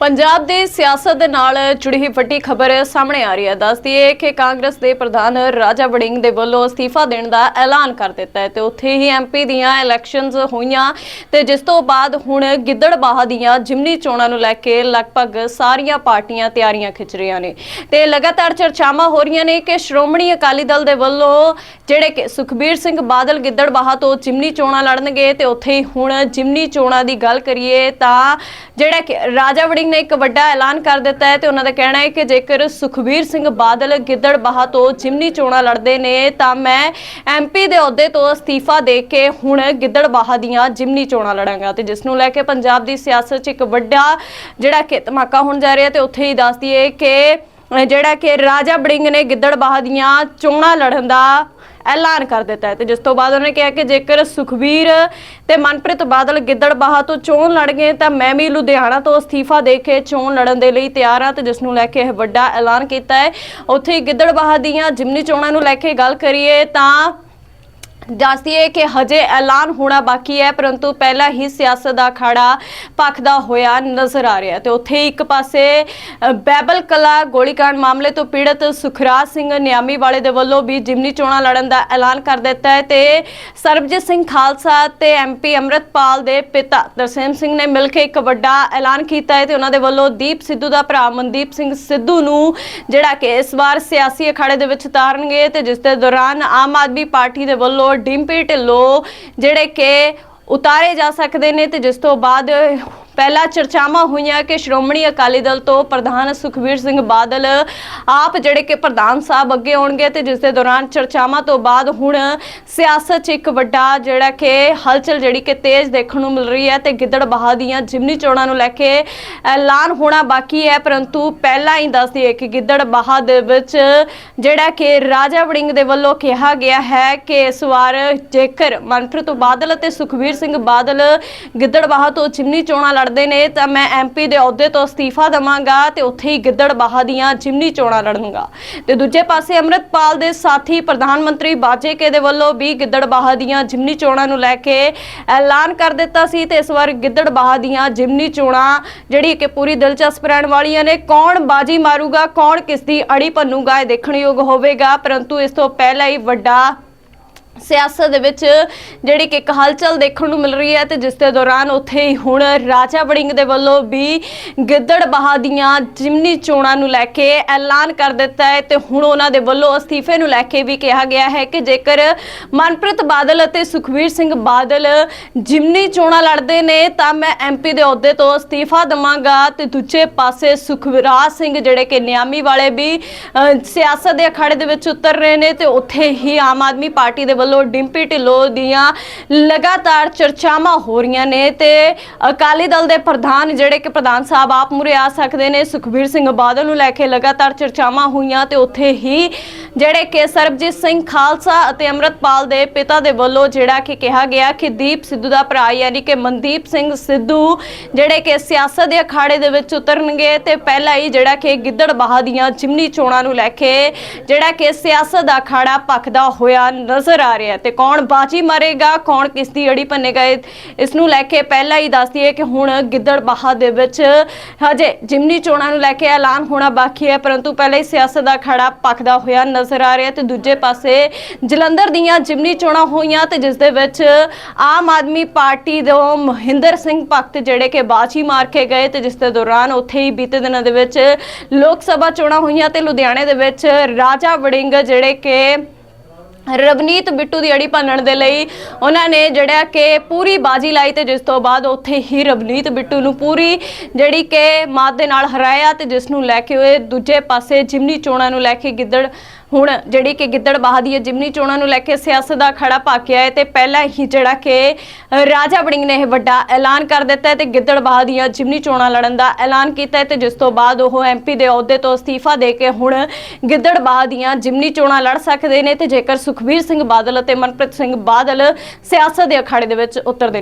ਪੰਜਾਬ ਦੇ ਸਿਆਸਤ ਦੇ ਨਾਲ ਜੁੜੀ ਹੋਈ ਵੱਡੀ ਖਬਰ ਸਾਹਮਣੇ ਆ ਰਹੀ ਹੈ। ਦੱਸਦੀ ਹੈ ਕਿ ਕਾਂਗਰਸ ਦੇ ਪ੍ਰਧਾਨ ਰਾਜਾ ਵੜਿੰਗ ਦੇ ਵੱਲੋਂ ਅਸਤੀਫਾ ਦੇਣ ਦਾ ਐਲਾਨ ਕਰ ਦਿੱਤਾ ਹੈ ਤੇ ਉੱਥੇ ਹੀ ਐਮਪੀ ਦੀਆਂ ਇਲੈਕਸ਼ਨਸ ਹੋਈਆਂ ਤੇ ਜਿਸ ਤੋਂ ਬਾਅਦ ਹੁਣ ਗਿੱਦੜਬਾਹਾ ਦੀਆਂ ਜਿਮਨੀ ਚੋਣਾਂ ਨੂੰ ਲੈ ਕੇ ਲਗਭਗ ਸਾਰੀਆਂ ਪਾਰਟੀਆਂ ਤਿਆਰੀਆਂ ਖਿੱਚ ਰਹੀਆਂ ਨੇ। ਤੇ ਲਗਾਤਾਰ ਚਰਚਾਵਾਂ ਹੋ ਰਹੀਆਂ ਨੇ ਕਿ ਸ਼੍ਰੋਮਣੀ ਅਕਾਲੀ ਦਲ ਦੇ ਵੱਲੋਂ ਜਿਹੜੇ ਕਿ ਸੁਖਬੀਰ ਸਿੰਘ ਬਾਦਲ ਗਿੱਦੜਬਾਹਾ ਤੋਂ ਜਿਮਨੀ ਚੋਣਾਂ ਲੜਨਗੇ ਤੇ ਉੱਥੇ ਹੀ ਹੁਣ ਜਿਮਨੀ ਚੋਣਾਂ ਦੀ ਗੱਲ ਕਰੀਏ ਤਾਂ ਜਿਹੜਾ ਕਿ ਰਾਜਾ ਵੜਿੰਗ ਨੇ ਇੱਕ ਵੱਡਾ ਐਲਾਨ ਕਰ ਦਿੱਤਾ ਹੈ ਤੇ ਉਹਨਾਂ ਦਾ ਕਹਿਣਾ ਹੈ ਕਿ ਜੇਕਰ ਸੁਖਬੀਰ ਸਿੰਘ ਬਾਦਲ ਗਿੱਦੜਬਾਹਾ ਤੋਂ ਜਿਮਨੀ ਚੋਣਾਂ ਲੜਦੇ ਨੇ, ਤਾਂ ਮੈਂ ਐਮਪੀ ਦੇ ਅਹੁਦੇ ਤੋਂ ਅਸਤੀਫਾ ਦੇ ਕੇ ਹੁਣ ਗਿੱਦੜਬਾਹਾ ਦੀਆਂ ਜਿਮਨੀ ਚੋਣਾਂ ਲੜਾਂਗਾ। ਤੇ ਜਿਸ ਨੂੰ ਲੈ ਕੇ ਪੰਜਾਬ ਦੀ ਸਿਆਸਤ 'ਚ ਇੱਕ ਵੱਡਾ ਜਿਹੜਾ ਕਿ ਧਮਾਕਾ ਹੋਣ ਜਾ ਰਿਹਾ ਤੇ ਉੱਥੇ ਹੀ ਦੱਸਦੀ ਹੈ ਕਿ ਜਿਹੜਾ ਕਿ ਰਾਜਾ ਬੜਿੰਗ ਨੇ ਗਿੱਦੜਬਾਹਾ ਦੀਆਂ ਚੋਣਾਂ ਲੜਨ ਦਾ ਐਲਾਨ ਕਰ ਦਿੱਤਾ ਹੈ ਤੇ ਜਿਸ ਤੋਂ ਬਾਅਦ ਉਹਨੇ ਕਿਹਾ ਕਿ ਜੇਕਰ ਸੁਖਬੀਰ ਤੇ ਮਨਪ੍ਰੀਤ ਬਾਦਲ ਗਿੱਦੜਬਾਹਾ ਤੋਂ ਚੋਣ ਲੜ ਗਏ ਤਾਂ ਮੈਂ ਵੀ ਲੁਧਿਆਣਾ ਤੋਂ ਅਸਤੀਫਾ ਦੇ ਕੇ ਚੋਣ ਲੜਨ ਦੇ ਲਈ ਤਿਆਰ ਹਾਂ ਤੇ ਜਿਸ ਨੂੰ ਲੈ ਕੇ ਇਹ ਵੱਡਾ ਐਲਾਨ ਕੀਤਾ ਹੈ। ਉੱਥੇ ਹੀ ਗਿੱਦੜਬਾਹਾ ਦੀਆਂ ਜਿਮਨੀ ਚੋਣਾਂ ਨੂੰ ਲੈ ਕੇ ਗੱਲ ਕਰੀਏ ਤਾਂ ਦੱਸਦੀ ਹੈ ਕਿ ਹਜੇ ਐਲਾਨ ਹੋਣਾ ਬਾਕੀ ਹੈ, ਪਰੰਤੂ ਪਹਿਲਾਂ ਹੀ ਸਿਆਸਤ ਦਾ ਅਖਾੜਾ ਭਖਦਾ ਹੋਇਆ ਨਜ਼ਰ ਆ ਰਿਹਾ ਤੇ ਉੱਥੇ ਇੱਕ ਪਾਸੇ ਬੈਬਲ ਕਲਾ ਗੋਲੀकांड ਮਾਮਲੇ ਤੋਂ ਪੀੜਤ ਸੁਖਰਾਜ ਸਿੰਘ ਨਿਆਮੀ ਵਾਲੇ ਦੇ ਵੱਲੋਂ ਵੀ ਜਿਮਨੀ ਚੋਣਾਂ ਲੜਨ ਦਾ ਐਲਾਨ ਕਰ ਦਿੱਤਾ ਹੈ ਤੇ ਸਰਬਜੀਤ ਸਿੰਘ ਖਾਲਸਾ ਤੇ ਐਮਪੀ ਅੰਮ੍ਰਿਤਪਾਲ ਦੇ ਪਿਤਾ ਦਰਸੇਮ ਸਿੰਘ ਨੇ ਮਿਲ ਕੇ ਇੱਕ ਵੱਡਾ ਐਲਾਨ ਕੀਤਾ ਹੈ ਤੇ ਉਹਨਾਂ ਦੇ ਵੱਲੋਂ ਦੀਪ ਸਿੱਧੂ ਦਾ ਭਰਾ ਮਨਦੀਪ ਸਿੰਘ ਸਿੱਧੂ ਨੂੰ ਜਿਹੜਾ ਕਿ ਇਸ ਵਾਰ ਸਿਆਸੀ ਅਖਾੜੇ ਦੇ ਵਿੱਚ ਉਤਾਰਨਗੇ ਤੇ ਜਿਸ ਦੇ ਦੌਰਾਨ ਆਮ ਆਦਮੀ ਪਾਰਟੀ ਦੇ ਵੱਲੋਂ ਡਿੰਪੀ ਢਿੱਲੋਂ ਜਿਹੜੇ ਕਿ ਉਤਾਰੇ ਜਾ ਸਕਦੇ ਨੇ ਤੇ ਜਿਸ ਤੋਂ ਬਾਅਦ ਪਹਿਲਾਂ ਚਰਚਾਵਾਂ ਹੋਈਆਂ ਕਿ ਸ਼੍ਰੋਮਣੀ ਅਕਾਲੀ ਦਲ ਤੋਂ ਪ੍ਰਧਾਨ ਸੁਖਬੀਰ ਸਿੰਘ ਬਾਦਲ ਆਪ ਜਿਹੜੇ ਕਿ ਪ੍ਰਧਾਨ ਸਾਹਿਬ ਅੱਗੇ ਆਉਣਗੇ ਤੇ ਜਿਸ ਦੇ ਦੌਰਾਨ ਚਰਚਾਵਾਂ ਤੋਂ ਬਾਅਦ ਹੁਣ ਸਿਆਸਤ 'ਚ ਇੱਕ ਵੱਡਾ ਜਿਹੜਾ ਕਿ ਹਲਚਲ ਜਿਹੜੀ ਕਿ ਤੇਜ਼ ਦੇਖਣ ਨੂੰ ਮਿਲ ਰਹੀ ਹੈ ਤੇ ਗਿੱਦੜਬਾਹਾ ਦੀਆਂ ਜਿਮਨੀ ਚੋਣਾਂ ਨੂੰ ਲੈ ਕੇ ਐਲਾਨ ਹੋਣਾ ਬਾਕੀ ਹੈ, ਪਰੰਤੂ ਪਹਿਲਾਂ ਹੀ ਦੱਸ ਦਈਏ ਕਿ ਗਿੱਦੜਬਾਹਾ ਦੇ ਵਿੱਚ ਜਿਹੜਾ ਕਿ ਰਾਜਾ ਵੜਿੰਗ ਦੇ ਵੱਲੋਂ ਕਿਹਾ ਗਿਆ ਹੈ ਕਿ ਇਸ ਵਾਰ ਜੇਕਰ ਮਨਪ੍ਰੀਤ ਬਾਦਲ ਅਤੇ ਸੁਖਬੀਰ ਸਿੰਘ ਬਾਦਲ ਗਿੱਦੜਬਾਹਾ ਤੋਂ ਜਿਮਨੀ ਚੋਣਾਂ ਲੜਦੇ ਨੇ, ਤਾਂ ਮੈਂ ਐਮਪੀ ਦੇ ਅਹੁਦੇ ਤੋਂ ਅਸਤੀਫਾ ਦਵਾਂਗਾ ਤੇ ਉੱਥੇ ਹੀ ਗਿੱਦੜਬਾਹਾ ਦੀਆਂ ਜਿਮਨੀ ਚੋਣਾਂ ਲੜੂੰਗਾ। ਤੇ ਦੂਜੇ ਪਾਸੇ ਅੰਮ੍ਰਿਤਪਾਲ ਦੇ ਸਾਥੀ ਪ੍ਰਧਾਨ ਮੰਤਰੀ ਬਾਜੇਕੇ ਦੇ ਵੱਲੋਂ ਵੀ ਗਿੱਦੜਬਾਹਾ ਦੀਆਂ ਜਿਮਨੀ ਚੋਣਾਂ ਨੂੰ ਲੈ ਕੇ ਐਲਾਨ ਕਰ ਦਿੱਤਾ ਸੀ ਤੇ ਇਸ ਵਾਰ ਗਿੱਦੜਬਾਹਾ ਦੀਆਂ ਜਿਮਨੀ ਚੋਣਾਂ ਜਿਹੜੀ ਕਿ ਪੂਰੀ ਦਿਲਚਸਪ ਰਹਿਣ ਵਾਲੀਆਂ ਨੇ, ਕੌਣ ਬਾਜੀ ਮਾਰੂਗਾ, ਕੌਣ ਕਿਸ ਦੀ ਅੜੀ ਭੰਨੂਗਾ, ਇਹ ਦੇਖਣਯੋਗ ਹੋਵੇਗਾ, ਪਰੰਤੂ ਇਸ ਤੋਂ ਪਹਿਲਾਂ ਹੀ ਵੱਡਾ ਸਿਆਸਤ ਦੇ ਵਿੱਚ ਜਿਹੜੀ ਕਿ ਇੱਕ ਹਲਚਲ ਦੇਖਣ ਨੂੰ ਮਿਲ ਰਹੀ ਹੈ ਤੇ ਜਿਸ ਦੇ ਦੌਰਾਨ ਉੱਥੇ ਹੀ ਹੁਣ ਰਾਜਾ ਵੜਿੰਗ ਦੇ ਵੱਲੋਂ ਵੀ ਗਿੱਦੜ ਗਿੱਦੜਬਾਹਾ ਦੀਆਂ ਜਿਮਨੀ ਚੋਣਾਂ ਨੂੰ ਲੈ ਕੇ ਐਲਾਨ ਕਰ ਦਿੱਤਾ ਹੈ ਤੇ ਹੁਣ ਉਹਨਾਂ ਦੇ ਵੱਲੋਂ ਅਸਤੀਫੇ ਨੂੰ ਲੈ ਕੇ ਵੀ ਕਿਹਾ ਗਿਆ ਹੈ ਕਿ ਜੇਕਰ ਮਨਪ੍ਰੀਤ ਬਾਦਲ ਅਤੇ ਸੁਖਬੀਰ ਸਿੰਘ ਬਾਦਲ ਜਿਮਨੀ ਚੋਣਾਂ ਲੜਦੇ ਨੇ ਤਾਂ ਮੈਂ ਐਮਪੀ ਦੇ ਅਹੁਦੇ ਤੋਂ ਅਸਤੀਫਾ ਦਵਾਂਗਾ ਤੇ ਦੂਜੇ ਪਾਸੇ ਸੁਖਵਿਰਾਜ ਸਿੰਘ ਜਿਹੜੇ ਕਿ ਨਿਆਮੀ ਵਾਲੇ ਵੀ ਸਿਆਸਤ ਦੇ ਅਖਾੜੇ ਦੇ ਵਿੱਚ ਉਤਰ ਰਹੇ ਨੇ ਤੇ ਉੱਥੇ ਹੀ ਆਮ ਆਦਮੀ ਪਾਰਟੀ ਦੇ ਵੱਲੋਂ ਡਿੰਪੀ ਢਿੱਲੋਂ ਦੀਆਂ ਲਗਾਤਾਰ ਚਰਚਾਵਾਂ ਹੋ ਰਹੀਆਂ ਨੇ ਤੇ ਅਕਾਲੀ ਦਲ ਦੇ ਪ੍ਰਧਾਨ ਜਿਹੜੇ ਕਿ ਪ੍ਰਧਾਨ ਸਾਹਿਬ ਆਪ ਮੁਰੇ ਆ ਸਕਦੇ ਨੇ, ਸੁਖਬੀਰ ਸਿੰਘ ਬਾਦਲ ਨੂੰ ਲੈ ਕੇ ਲਗਾਤਾਰ ਚਰਚਾਵਾਂ ਹੋਈਆਂ ਤੇ ਉੱਥੇ ਹੀ ਜਿਹੜੇ ਕਿ ਸਰਬਜੀਤ ਸਿੰਘ ਖਾਲਸਾ ਅਤੇ ਅੰਮ੍ਰਿਤਪਾਲ ਦੇ ਪਿਤਾ ਦੇ ਵੱਲੋਂ ਜਿਹੜਾ ਕਿ ਕਿਹਾ ਗਿਆ ਕਿ ਦੀਪ ਸਿੱਧੂ ਦਾ ਭਰਾ ਯਾਨੀ ਕਿ ਮਨਦੀਪ ਸਿੰਘ ਸਿੱਧੂ ਜਿਹੜੇ ਕਿ ਸਿਆਸਤ ਦੇ ਅਖਾੜੇ ਦੇ ਵਿੱਚ ਉਤਰਨਗੇ ਤੇ ਪਹਿਲਾਂ ਹੀ ਜਿਹੜਾ ਕਿ ਗਿੱਦੜਬਾਹਾ ਦੀਆਂ ਜਿਮਨੀ ਚੋਣਾਂ ਨੂੰ ਲੈ ਕੇ ਜਿਹੜਾ ਕਿ ਸਿਆਸਤ ਦਾ ਅਖਾੜਾ ਭਖਦਾ ਹੋਇਆ ਨਜ਼ਰ ਆ ਰਿਹਾ ਤੇ ਕੌਣ ਬਾਜੀ ਮਾਰੇਗਾ, ਕੌਣ ਕਿਸ ਦੀ ਅੜੀ ਭੰਨੇਗਾ, ਇਹ- ਇਸ ਨੂੰ ਲੈ ਕੇ ਪਹਿਲਾਂ ਹੀ ਦੱਸ ਦਈਏ ਕਿ ਹੁਣ ਗਿੱਦੜਬਾਹਾ ਦੇ ਵਿੱਚ ਹਜੇ ਜਿਮਨੀ ਚੋਣਾਂ ਨੂੰ ਲੈ ਕੇ ਐਲਾਨ ਹੋਣਾ ਬਾਕੀ ਹੈ, ਪਰੰਤੂ ਪਹਿਲਾਂ ਹੀ ਸਿਆਸਤ ਦਾ ਅਖਾੜਾ ਭਖਦਾ ਹੋਇਆ ਨਜ਼ਰ ਆ ਰਿਹਾ ਤੇ ਦੂਜੇ ਪਾਸੇ ਜਲੰਧਰ ਦੀਆਂ ਜਿਮਨੀ ਚੋਣਾਂ ਹੋਈਆਂ ਤੇ ਜਿਸ ਦੇ ਵਿੱਚ ਆਮ ਆਦਮੀ ਪਾਰਟੀ ਦੇ ਮਹਿੰਦਰ ਸਿੰਘ ਭਗਤ ਜਿਹੜੇ ਕਿ ਬਾਜੀ ਮਾਰ ਕੇ ਗਏ ਤੇ ਜਿਸ ਦੇ ਦੌਰਾਨ ਉੱਥੇ ਹੀ ਬੀਤੇ ਦਿਨਾਂ ਦੇ ਵਿੱਚ ਲੋਕ ਸਭਾ ਚੋਣਾਂ ਹੋਈਆਂ ਤੇ ਲੁਧਿਆਣੇ ਦੇ ਵਿੱਚ ਰਾਜਾ ਵੜਿੰਗ ਜਿਹੜੇ ਕਿ ਰਵਨੀਤ ਬਿੱਟੂ ਦੀ ਅੜੀ ਭੰਨਣ ਦੇ ਲਈ ਉਹਨਾਂ ਨੇ ਜਿਹੜਾ ਕਿ ਪੂਰੀ ਬਾਜੀ ਲਾਈ ਤੇ ਜਿਸ ਤੋਂ ਬਾਅਦ ਉੱਥੇ ਹੀ ਰਵਨੀਤ ਬਿੱਟੂ ਨੂੰ ਪੂਰੀ ਜਿਹੜੀ ਕਿ ਮਾਤ ਦੇ ਨਾਲ ਹਰਾਇਆ ਤੇ ਜਿਸ ਨੂੰ ਲੈ ਕੇ ਉਹ ਦੂਜੇ ਪਾਸੇ ਜਿਮਨੀ ਚੋਣਾਂ ਨੂੰ ਲੈ ਕੇ ਗਿੱਦੜ ਹੁਣ ਜਿਹੜੀ ਕਿ ਗਿੱਦੜਬਾਹਾ ਦੀ ਜਿਮਨੀ ਚੋਣਾਂ ਨੂੰ ਲੈ ਕੇ ਸਿਆਸਤ ਦਾ ਖੜਾ ਪਾਕਿਆ ਹੈ ਤੇ ਪਹਿਲਾਂ ਹੀ ਜਿਹੜਾ ਕਿ ਰਾਜਾ ਵੜਿੰਗ ਨੇ ਇਹ ਵੱਡਾ ਐਲਾਨ ਕਰ ਦਿੱਤਾ ਹੈ ਤੇ ਗਿੱਦੜਬਾਹਾ ਦੀਆਂ ਜਿਮਨੀ ਚੋਣਾਂ ਲੜਨ ਦਾ ਐਲਾਨ ਕੀਤਾ ਹੈ ਤੇ ਜਿਸ ਤੋਂ ਬਾਅਦ ਉਹ ਐਮਪੀ ਦੇ ਅਹੁਦੇ ਤੋਂ ਅਸਤੀਫਾ ਦੇ ਕੇ ਹੁਣ ਗਿੱਦੜਬਾਹਾ ਦੀਆਂ ਜਿਮਨੀ ਚੋਣਾਂ ਲੜ ਸਕਦੇ ਨੇ ਤੇ ਜੇਕਰ ਸੁਖਬੀਰ ਸਿੰਘ ਬਾਦਲ ਅਤੇ ਮਨਪ੍ਰੀਤ ਸਿੰਘ ਬਾਦਲ ਸਿਆਸਤ ਦੇ ਅਖਾੜੇ ਦੇ ਵਿੱਚ ਉਤਰਦੇ